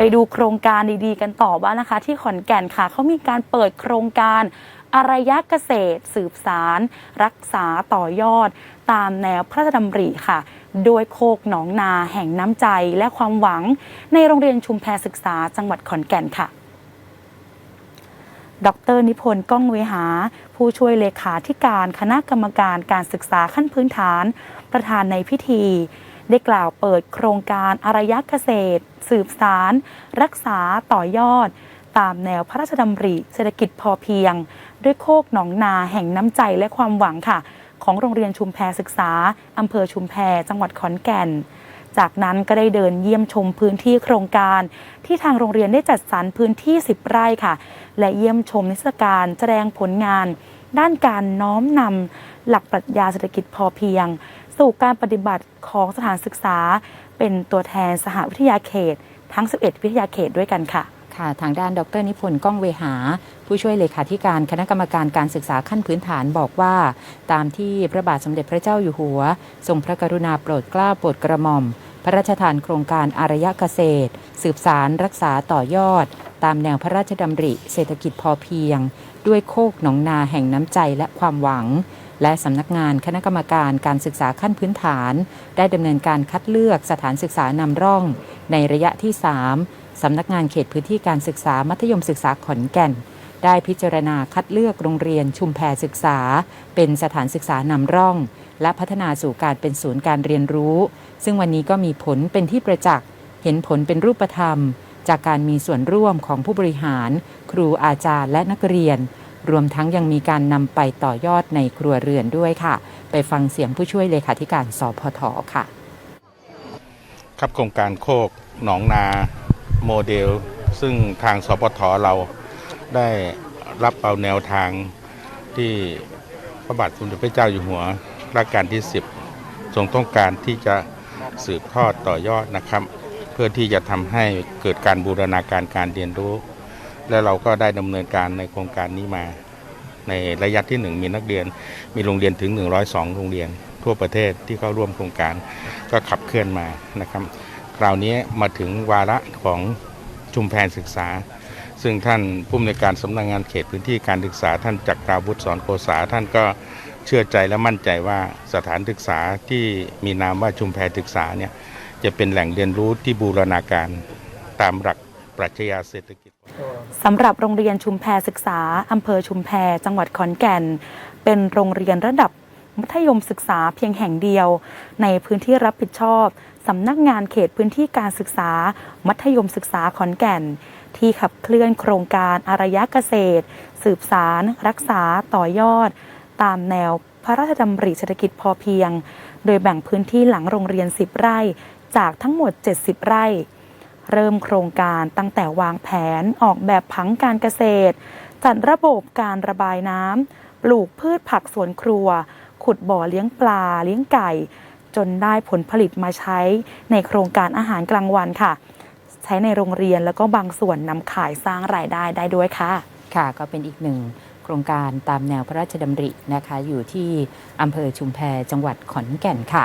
ไปดูโครงการดีๆ กันต่อบ้างนะคะ ที่ขอนแก่นค่ะเขามีการเปิดโครงการอารยะเกษตร สืบสาร รักษาต่อยอด ตามแนวพระราชดำริค่ะ โดยโคกหนองนาแห่งน้ำใจและความหวังในโรงเรียนชุมแพศึกษาจังหวัดขอนแก่นค่ะ ดรนิพนธ์ก้องเวหา ผู้ช่วยเลขาธิการคณะกรรมการการศึกษาขั้นพื้นฐาน ประธานในพิธี ได้กล่าวเปิดโครงการอารยะเกษตร สืบสาร รักษาต่อยอด ตามแนวพระราชดำริเศรษฐกิจพอเพียง ด้วยโคกหนองนาแห่งน้ำใจและความหวังค่ะ ของโรงเรียนชุมแพศึกษาอำเภอชุมแพจังหวัดขอนแก่นจากนั้นก็ได้เดินเยี่ยมชมพื้นที่โครงการ ที่ทางโรงเรียนได้จัดสรรพื้นที่ 10 ไร่ค่ะ และเยี่ยมชมนิทรรศการแสดงผลงาน ด้านการน้อมนำหลักปรัชญาเศรษฐกิจพอเพียง สู่การปฏิบัติของสถานศึกษา เป็นตัวแทนสหวิทยาเขต ทั้ง 11 วิทยาเขตด้วยกันค่ะค่ะทางด้านดรนิพนธ์ก้องเวหา ผู้ช่วยเลขาธิการคณะกรรมการการศึกษาขั้นพื้นฐานบอกว่า ตามที่พระบาทสมเด็จพระเจ้าอยู่หัว ทรงพระกรุณาโปรดเกล้าโปรดกระหม่อม พระราชทานโครงการอารยะเกษตร สืบสารรักษาต่อยอด ตามแนวพระราชดำริ เศรษฐกิจพอเพียง ด้วยโคกหนองนาแห่งน้ำใจและความหวัง และสำนักงานคณะกรรมการการศึกษาขั้นพื้นฐาน ได้ดำเนินการคัดเลือกสถานศึกษานำร่อง ในระยะที่ 3 สำนักงานเขตพื้นที่การศึกษามัธยมศึกษาขอนแก่น ได้พิจารณาคัดเลือกโรงเรียนชุมแพศึกษา เป็นสถานศึกษานำร่อง และพัฒนาสู่การเป็นศูนย์การเรียนรู้ ซึ่งวันนี้ก็มีผลเป็นที่ประจักษ์เห็นผลเป็นรูปธรรม จากการมีส่วนร่วมของผู้บริหาร ครูอาจารย์และนักเรียน รวมทั้งยังมีการนำไปต่อยอดในครัวเรือนด้วยค่ะ ไปฟังเสียงผู้ช่วยเลขาธิการสพทค่ะ ครับโครงการโคกหนองนาโมเดล ซึ่งทางสปทเราได้รับเอาแนวทางที่พระบาทสมเด็จพระเจ้าอยู่หัวรัชกาลที่ 10 ทรงต้องการที่จะสืบทอดต่อยอดนะครับ เพื่อที่จะทำให้เกิดการบูรณาการการเรียนรู้ และเราก็ได้ดำเนินการในโครงการนี้มา ในระยะที่ 1 มีนักเรียน มีโรงเรียนถึง 102 โรงเรียน ทั่วประเทศที่เข้าร่วมโครงการก็ขับเคลื่อนมานะครับ คราวนี้มาถึงวาระของชุมแพศึกษา ซึ่งท่านผู้อำนวยการสำนักงานเขตพื้นที่การศึกษา ท่านจักราวุฒิสอนโกษาท่านก็เชื่อใจและมั่นใจว่าสถานศึกษาที่มีนามว่าชุมแพศึกษาเนี่ยจะเป็นแหล่งเรียนรู้ที่บูรณาการตามหลัก ปรัชญาเศรษฐกิจสำหรับโรงเรียนชุมแพศึกษาอำเภอชุมแพจังหวัดขอนแก่น เป็นโรงเรียนระดับมัธยมศึกษาเพียงแห่งเดียว ในพื้นที่รับผิดชอบสำนักงานเขตพื้นที่การศึกษา มัธยมศึกษาขอนแก่น ที่ขับเคลื่อนโครงการอารยะเกษตร สืบสาร รักษาต่อยอด ตามแนวพระราชดำริเศรษฐกิจพอเพียง โดยแบ่งพื้นที่หลังโรงเรียน 10 ไร่ จากทั้งหมด 70 ไร่ เริ่มโครงการตั้งแต่วางแผนออกแบบผังการเกษตร จัดระบบการระบายน้ำปลูกพืชผักสวนครัว ขุดบ่อเลี้ยงปลาเลี้ยงไก่ จนได้ผลผลิตมาใช้ในโครงการอาหารกลางวันค่ะ ใช้ในโรงเรียนแล้วก็บางส่วนนำขายสร้างรายได้ได้ด้วยค่ะ ค่ะก็เป็นอีกหนึ่งโครงการตามแนวพระราชดำรินะคะ อยู่ที่อำเภอชุมแพจังหวัดขอนแก่นค่ะ